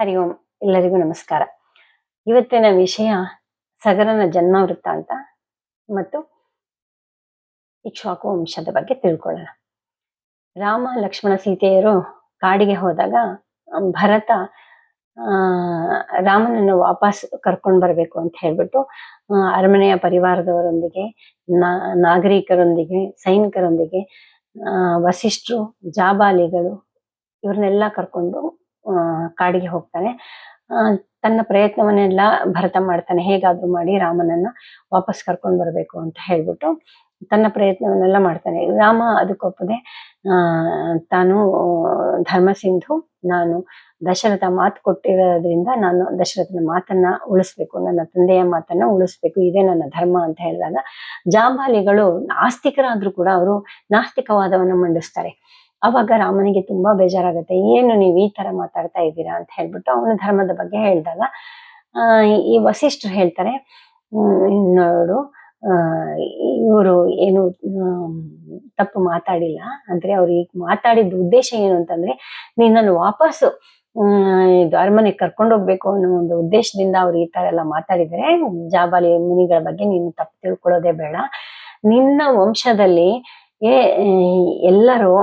ಹರಿ ಓಂ. ಎಲ್ಲರಿಗೂ ನಮಸ್ಕಾರ. ಇವತ್ತಿನ ವಿಷಯ ಸಗರನ ಜನ್ಮ ವೃತ್ತಾಂತ ಮತ್ತು ಇಕ್ಷ್ವಾಕು ವಂಶದ ಬಗ್ಗೆ ತಿಳ್ಕೊಳ್ಳೋಣ. ರಾಮ ಲಕ್ಷ್ಮಣ ಸೀತೆಯರು ಕಾಡಿಗೆ ಹೋದಾಗ ಭರತ ರಾಮನನ್ನು ವಾಪಸ್ ಕರ್ಕೊಂಡು ಬರಬೇಕು ಅಂತ ಹೇಳ್ಬಿಟ್ಟು ಅರಮನೆಯ ಪರಿವಾರದವರೊಂದಿಗೆ ನಾಗರಿಕರೊಂದಿಗೆ ಸೈನಿಕರೊಂದಿಗೆ ಆ, ವಸಿಷ್ಠರು ಜಾಬಾಲಿಗಳು ಇವ್ರನ್ನೆಲ್ಲ ಕರ್ಕೊಂಡು ಆ, ಕಾಡಿಗೆ ಹೋಗ್ತಾನೆ. ತನ್ನ ಪ್ರಯತ್ನವನ್ನೆಲ್ಲ ಭರತ ಮಾಡ್ತಾನೆ. ಹೇಗಾದ್ರೂ ಮಾಡಿ ರಾಮನನ್ನ ವಾಪಸ್ ಕರ್ಕೊಂಡು ಬರಬೇಕು ಅಂತ ಹೇಳ್ಬಿಟ್ಟು ತನ್ನ ಪ್ರಯತ್ನವನ್ನೆಲ್ಲ ಮಾಡ್ತಾನೆ. ರಾಮ ಅದಕ್ಕೊಪ್ಪದೆ ಆ ತಾನು ಧರ್ಮಸಿಂಧು ನಾನು ದಶರಥ ಮಾತು ಕೊಟ್ಟಿರೋದ್ರಿಂದ ನಾನು ದಶರಥನ ಮಾತನ್ನ ಉಳಿಸ್ಬೇಕು ನನ್ನ ತಂದೆಯ ಮಾತನ್ನ ಉಳಿಸ್ಬೇಕು ಇದೇ ನನ್ನ ಧರ್ಮ ಅಂತ ಹೇಳಿದಾಗ ಜಾಂಬಾಲಿಗಳು ನಾಸ್ತಿಕರಾದ್ರೂ ಕೂಡ ಅವರು ನಾಸ್ತಿಕವಾದವನ್ನ ಮಂಡಿಸ್ತಾರೆ. ಅವಾಗ ರಾಮನಿಗೆ ತುಂಬಾ ಬೇಜಾರಾಗುತ್ತೆ, ಏನು ನೀವು ಈ ತರ ಮಾತಾಡ್ತಾ ಇದ್ದೀರಾ? ಅಂತ ಹೇಳ್ಬಿಟ್ಟು ಅವನು ಧರ್ಮದ ಬಗ್ಗೆ ಹೇಳಿದಾಗ ಈ ವಸಿಷ್ಠರು ಹೇಳ್ತಾರೆ ನೋಡು ಇವರು ಏನು ತಪ್ಪು ಮಾತಾಡಿಲ್ಲ, ಅಂದ್ರೆ ಅವ್ರು ಈಗ ಮಾತಾಡಿದ ಉದ್ದೇಶ ಏನು ಅಂತಂದ್ರೆ ನಿನ್ನನ್ನು ವಾಪಸ್ಸು ಹ್ಮ್ ಇದು ಅರಮನೆ ಕರ್ಕೊಂಡು ಹೋಗ್ಬೇಕು ಅನ್ನೋ ಒಂದು ಉದ್ದೇಶದಿಂದ ಅವ್ರು ಈ ತರ ಎಲ್ಲ ಮಾತಾಡಿದರೆ, ಜಾಬಾಲಿ ಮುನಿಗಳ ಬಗ್ಗೆ ನೀನು ತಪ್ಪು ತಿಳ್ಕೊಳ್ಳೋದೇ ಬೇಡ. ನಿನ್ನ ವಂಶದಲ್ಲಿ ಎಲ್ಲರೂ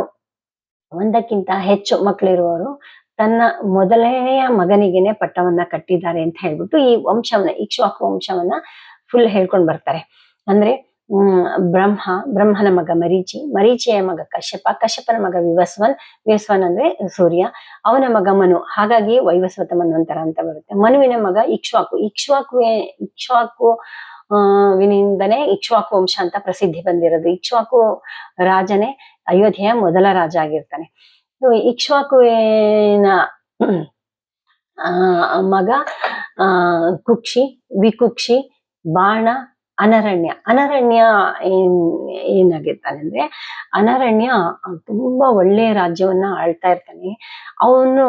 ಒಂದಕ್ಕಿಂತ ಹೆಚ್ಚು ಮಕ್ಕಳಿರುವವರು ತನ್ನ ಮೊದಲನೆಯ ಮಗನಿಗೆನೆ ಪಟ್ಟವನ್ನ ಕಟ್ಟಿದ್ದಾರೆ ಅಂತ ಹೇಳ್ಬಿಟ್ಟು ಈ ವಂಶವನ್ನ ಇಕ್ಷ್ವಾಕು ವಂಶವನ್ನ ಫುಲ್ ಹೇಳ್ಕೊಂಡ್ ಬರ್ತಾರೆ. ಅಂದ್ರೆ, ಹ್ಮ್, ಬ್ರಹ್ಮ, ಬ್ರಹ್ಮನ ಮಗ ಮರೀಚಿ, ಮರೀಚಿಯ ಮಗ ಕಶ್ಯಪ, ಕಶ್ಯಪನ ಮಗ ವಿವಸ್ವನ್ ವಿವಸ್ವನ್ ಅಂದ್ರೆ ಸೂರ್ಯ, ಅವನ ಮಗ ಮನು, ಹಾಗಾಗಿ ವೈವಸ್ವತ ಮನ್ವಂತರ ಅಂತ ಬರುತ್ತೆ. ಮನುವಿನ ಮಗ ಇಕ್ಷ್ವಾಕು ಇಕ್ಷ್ವಾಕು ಆ ವಿನಿಂದನೇ ಇಕ್ಷ್ವಾಕು ವಂಶ ಅಂತ ಪ್ರಸಿದ್ಧಿ ಬಂದಿರೋದು. ಇಕ್ಷ್ವಾಕು ರಾಜನೇ ಅಯೋಧ್ಯೆಯ ಮೊದಲ ರಾಜ ಆಗಿರ್ತಾನೆ. ಇಕ್ಷ್ವಾಕುವಿನ ಮಗ, ಆ, ಕುಕ್ಷಿ, ವಿಕುಕ್ಷಿ, ಬಾಣ, ಅನರಣ್ಯ. ಅನರಣ್ಯ ಏನ್, ಏನಾಗಿರ್ತಾನೆ ಅಂದ್ರೆ, ಅನರಣ್ಯ ತುಂಬಾ ಒಳ್ಳೆಯ ರಾಜ್ಯವನ್ನ ಆಳ್ತಾ ಇರ್ತಾನೆ. ಅವನು,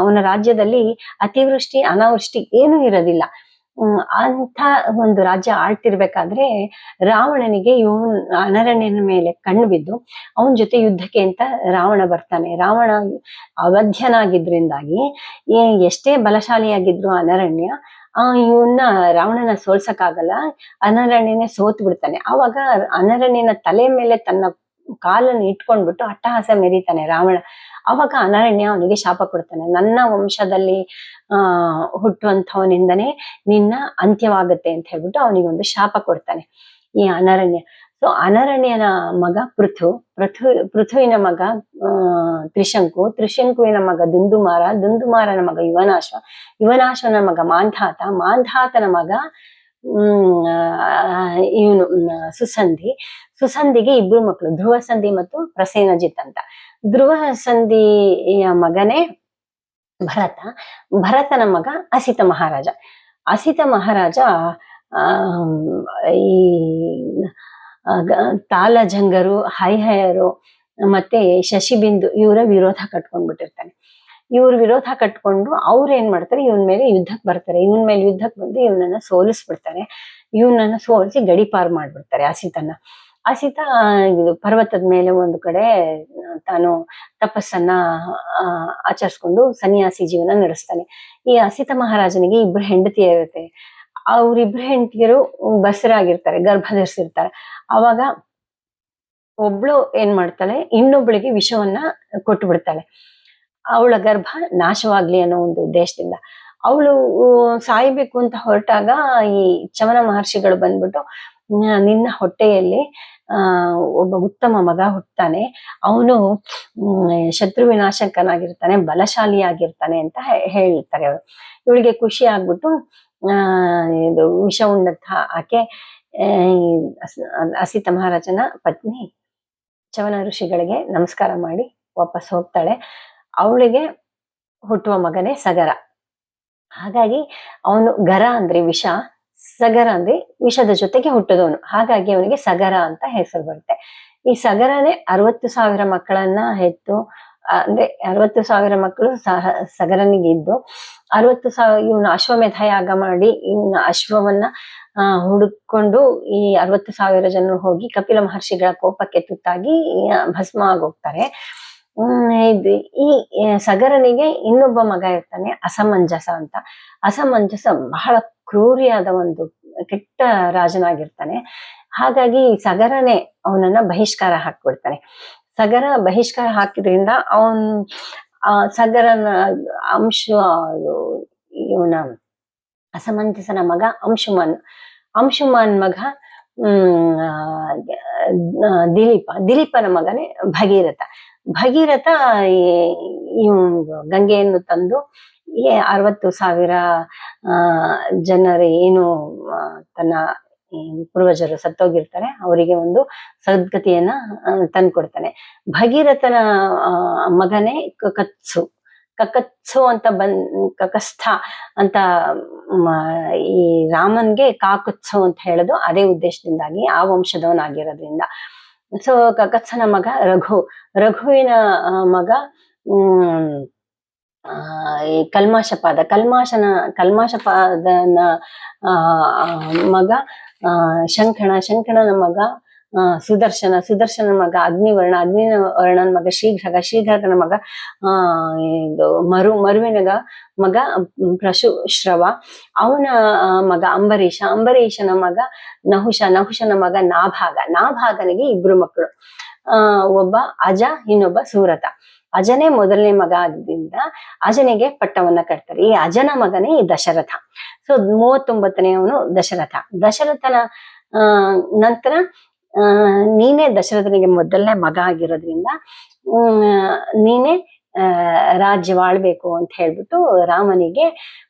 ಅವನ ರಾಜ್ಯದಲ್ಲಿ ಅತಿವೃಷ್ಟಿ, ಅನಾವೃಷ್ಟಿ ಏನೂ ಇರೋದಿಲ್ಲ. ಅಂತ ಒಂದು ರಾಜ್ಯ ಆಳ್ತಿರ್ಬೇಕಾದ್ರೆ ರಾವಣನಿಗೆ ಇವನ್ ಅನರಣ್ಯನ ಮೇಲೆ ಕಣ್ಣು ಬಿದ್ದು ಅವನ ಜೊತೆ ಯುದ್ಧಕ್ಕೆ ಅಂತ ರಾವಣ ಬರ್ತಾನೆ. ರಾವಣ ಅವಧ್ಯನಾಗಿದ್ರಿಂದಾಗಿ ಎಷ್ಟೇ ಬಲಶಾಲಿಯಾಗಿದ್ರು ಅನರಣ್ಯ, ಆ ಇವನ್ನ ರಾವಣನ ಸೋಲ್ಸಕ್ಕಾಗಲ್ಲ, ಅನರಣ್ಯನೇ ಸೋತ್ ಬಿಡ್ತಾನೆ ಆವಾಗ ಅನರಣ್ಯನ ತಲೆ ಮೇಲೆ ತನ್ನ ಕಾಲನ್ನು ಇಟ್ಕೊಂಡ್ಬಿಟ್ಟು ಅಟ್ಟಹಾಸ ಮೆರಿತಾನೆ ರಾವಣ. ಅವಾಗ ಅನಾರಣ್ಯ ಅವನಿಗೆ ಶಾಪ ಕೊಡ್ತಾನೆ. ನನ್ನ ವಂಶದಲ್ಲಿ, ಆ, ಹುಟ್ಟುವಂಥವನಿಂದನೇ ನಿನ್ನ ಅಂತ್ಯವಾಗುತ್ತೆ ಅಂತ ಹೇಳ್ಬಿಟ್ಟು ಅವನಿಗೆ ಒಂದು ಶಾಪ ಕೊಡ್ತಾನೆ ಈ ಅನರಣ್ಯ. ಸೊ ಅನರಣ್ಯನ ಮಗ ಪೃಥು ಪೃಥು, ಪೃಥುವಿನ ಮಗ, ಆ, ತ್ರಿಶಂಕು, ತ್ರಿಶಂಕುವಿನ ಮಗ ದುಂದುಮಾರ, ದುಂದುಮಾರನ ಮಗ ಯುವನಾಶ, ಯುವನಾಶನ ಮಗ ಮಾಂಧಾತ, ಮಾಂಧಾತನ ಮಗ, ಹ್ಮ್ ಇವನು, ಸುಸಂಧಿ. ಸುಸಂಧಿಗೆ ಇಬ್ರು ಮಕ್ಕಳು ಧ್ರುವ ಸಂಧಿ ಮತ್ತು ಪ್ರಸೇನಜಿತ್ ಅಂತ. ಧ್ರುವ ಸಂಧಿಯ ಮಗನೇ ಭರತ. ಭರತನ ಮಗ ಅಸಿತ ಮಹಾರಾಜ. ಅಸಿತ ಮಹಾರಾಜ ಈ ತಾಲಜಂಗರು ಹೈಹಯರು ಮತ್ತೆ ಶಶಿಬಿಂದು, ಇವರ ವಿರೋಧ ಕಟ್ಕೊಂಡ್ಬಿಟ್ಟಿರ್ತಾನೆ. ಇವ್ರ ವಿರೋಧ ಕಟ್ಕೊಂಡು ಅವ್ರೇನ್ ಏನ್ ಮಾಡ್ತಾರೆ, ಇವನ್ ಮೇಲೆ ಯುದ್ಧಕ್ಕೆ ಬರ್ತಾರೆ. ಇವನ್ ಮೇಲೆ ಯುದ್ಧಕ್ಕೆ ಬಂದು ಇವನನ್ನ ಸೋಲಿಸ್ಬಿಡ್ತಾರೆ. ಇವನನ್ನ ಸೋಲಿಸಿ ಗಡಿಪಾರು ಮಾಡ್ಬಿಡ್ತಾರೆ ಅಸಿತನ ಅಸಿತ ಸೀತಾ ಪರ್ವತದ ಮೇಲೆ ಒಂದು ಕಡೆ ತಾನು ತಪಸ್ಸನ್ನ ಆ, ಆಚರಿಸ್ಕೊಂಡು ಸನ್ಯಾಸಿ ಜೀವನ ನಡೆಸ್ತಾನೆ. ಈ ಅಸಿತ ಮಹಾರಾಜನಿಗೆ ಇಬ್ರು ಹೆಂಡತಿ ಇರುತ್ತೆ. ಅವ್ರಿಬ್ರು ಹೆಂಡತಿಯರು ಬಸರಾಗಿರ್ತಾರೆ ಗರ್ಭ ಧರಿಸಿರ್ತಾರೆ ಅವಾಗ ಒಬ್ಳು ಏನ್ ಮಾಡ್ತಾಳೆ ಇನ್ನೊಬ್ಳಿಗೆ ವಿಷವನ್ನ ಕೊಟ್ಟು ಬಿಡ್ತಾಳೆ. ಅವಳ ಗರ್ಭ ನಾಶವಾಗ್ಲಿ ಅನ್ನೋ ಒಂದು ಉದ್ದೇಶದಿಂದ. ಅವಳು ಸಾಯ್ಬೇಕು ಅಂತ ಹೊರಟಾಗ ಈ ಚಮನ ಮಹರ್ಷಿಗಳು ಬಂದ್ಬಿಟ್ಟು "ನ- ನಿನ್ನ ಹೊಟ್ಟೆಯಲ್ಲಿ ಒಬ್ಬ ಉತ್ತಮ ಮಗ ಹುಟ್ತಾನೆ. ಅವನು ಶತ್ರು ವಿನಾಶಕನಾಗಿರ್ತಾನೆ ಬಲಶಾಲಿಯಾಗಿರ್ತಾನೆ ಅಂತ ಹೇಳ್ತಾರೆ ಅವರು. ಇವಳಿಗೆ ಖುಷಿ ಆಗ್ಬಿಟ್ಟು ಇದು ವಿಷ ಉಂಡಂತ ಆಕೆ ಅಸಿತ ಮಹಾರಾಜನ ಪತ್ನಿ ಚವನ ಋಷಿಗಳಿಗೆ ನಮಸ್ಕಾರ ಮಾಡಿ ವಾಪಸ್ ಹೋಗ್ತಾಳೆ. ಅವಳಿಗೆ ಹುಟ್ಟುವ ಮಗನೇ ಸಗರ. ಹಾಗಾಗಿ ಅವನು ಗರ ಅಂದ್ರೆ ವಿಷ. ಸಗರ ಅಂದ್ರೆ ವಿಷದ ಜೊತೆಗೆ ಹುಟ್ಟಿದವನು. ಹಾಗಾಗಿ ಅವನಿಗೆ ಸಗರ ಅಂತ ಹೆಸರು ಬರುತ್ತೆ. ಈ ಸಗರನೇ ಅರವತ್ತು ಸಾವಿರ ಮಕ್ಕಳನ್ನ ಹೆತ್ತು ಅಂದ್ರೆ ಅರವತ್ತು ಸಾವಿರ ಮಕ್ಕಳು ಸಹ, ಸಗರನಿಗೆ ಇದ್ದು, ಅರವತ್ತು ಸಾವಿರ ಇವನು ಅಶ್ವಮೇಧ ಯಾಗ ಮಾಡಿ ಇವನ ಅಶ್ವವನ್ನ, ಆ, ಹುಡುಕೊಂಡು ಈ ಅರವತ್ತು ಸಾವಿರ ಜನರು ಹೋಗಿ ಕಪಿಲ ಮಹರ್ಷಿಗಳ ಕೋಪಕ್ಕೆ ತುತ್ತಾಗಿ ಭಸ್ಮ ಆಗೋಗ್ತಾರೆ. ಇದು ಈ ಸಗರನಿಗೆ ಇನ್ನೊಬ್ಬ ಮಗ ಇರ್ತಾನೆ, ಅಸಮಂಜಸ ಅಂತ. ಅಸಮಂಜಸ ಬಹಳ ಕ್ರೂರಿಯಾದ ಒಂದು ಕೆಟ್ಟ ರಾಜನಾಗಿರ್ತಾನೆ. ಹಾಗಾಗಿ ಸಗರನೇ ಅವನನ್ನ ಬಹಿಷ್ಕಾರ ಹಾಕ್ಬಿಡ್ತಾನೆ. ಸಗರ ಬಹಿಷ್ಕಾರ ಹಾಕಿದ್ರಿಂದ ಅವನ್ ಸಗರನ ಅಂಶ ಇವನ ಅಸಮಂಜಸನ ಮಗ ಅಂಶುಮಾನ್ ಅಂಶುಮಾನ್ ಮಗ, ಹ್ಮ್ ದಿಲೀಪ. ದಿಲೀಪನ ಮಗನೇ ಭಗೀರಥ. ಭಗೀರಥ ಗಂಗೆಯನ್ನು ತಂದು ಅರವತ್ತು ಸಾವಿರ ಜನರ ಏನು ತನ್ನ ಪೂರ್ವಜರು ಸತ್ತೋಗಿರ್ತಾರೆ, ಅವರಿಗೆ ಒಂದು ಸದ್ಗತಿಯನ್ನ ತಂದ್ಕೊಡ್ತಾನೆ. ಭಗೀರಥನ ಮಗನೇ ಕಕತ್ಸು. ಕಕತ್ಸು ಅಂತ ಬಂದ್ ಕಕಸ್ಥ ಅಂತ ಈ ರಾಮನ್ಗೆ ಕಾಕತ್ಸು ಅಂತ ಹೇಳೋದು ಅದೇ ಉದ್ದೇಶದಿಂದಾಗಿ ಆ ವಂಶದವನಾಗಿರೋದ್ರಿಂದ. ಸೊ ಕಕತ್ಸನ ಮಗ ರಘು. ರಘುವಿನ ಮಗ ಈ ಕಲ್ಮಾಶಪಾದ. ಕಲ್ಮಾಶನ, ಕಲ್ಮಾಶಪಾದನ ಮಗ ಶಂಕಣ. ಶಂಖಣನ ಮಗ ಸುದರ್ಶನ ಸುದರ್ಶನ ಮಗ, ಅಗ್ನಿವರ್ಣ, ಅಗ್ನಿವರ್ಣನ ಮಗ, ಶೀಘ್ರಗ, ಶೀಘ್ರಗನ ಮಗ, ಆ, ಇದು ಮರು, ಮರುವಿನಗ ಮಗ, ಪ್ರಶು, ಶ್ರವ. ಅವನ ಮಗ ಅಂಬರೀಷ. ಅಂಬರೀಷನ ಮಗ ನಹುಷ. ನಹುಷನ ಮಗ ನಾಭಾಗ. ನಾಭಾಗನಿಗೆ ಇಬ್ರು ಮಕ್ಕಳು. ಆ, ಒಬ್ಬ ಅಜ, ಇನ್ನೊಬ್ಬ ಸೂರತ. ಅಜನೇ ಮೊದಲನೇ ಮಗ ಆಗಿದ್ದರಿಂದ ಅಜನಿಗೆ ಪಟ್ಟವನ್ನ ಕಟ್ತಾರೆ. ಈ ಅಜನ ಮಗನೇ ಈ ದಶರಥ. ಸೊ ಮೂವತ್ತೊಂಬತ್ತನೇ ಅವನು ದಶರಥ. ದಶರಥನ ನಂತರ ನೀನೇ ದಶರಥನಿಗೆ ಮೊದಲನೇ ಮಗ ಆಗಿರೋದ್ರಿಂದ ನೀನೇ ರಾಜ್ಯವಾಳ್ಬೇಕು ಅಂತ ಹೇಳ್ಬಿಟ್ಟು ರಾಮನಿಗೆ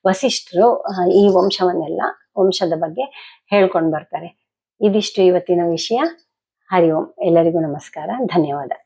ವಸಿಷ್ಠರು ಈ ವಂಶವನ್ನೆಲ್ಲ, ವಂಶದ ಬಗ್ಗೆ ಹೇಳ್ಕೊಂಡು ಬರ್ತಾರೆ. ಇದಿಷ್ಟು ಇವತ್ತಿನ ವಿಷಯ. ಹರಿ ಓಂ. ಎಲ್ಲರಿಗೂ ನಮಸ್ಕಾರ. ಧನ್ಯವಾದ.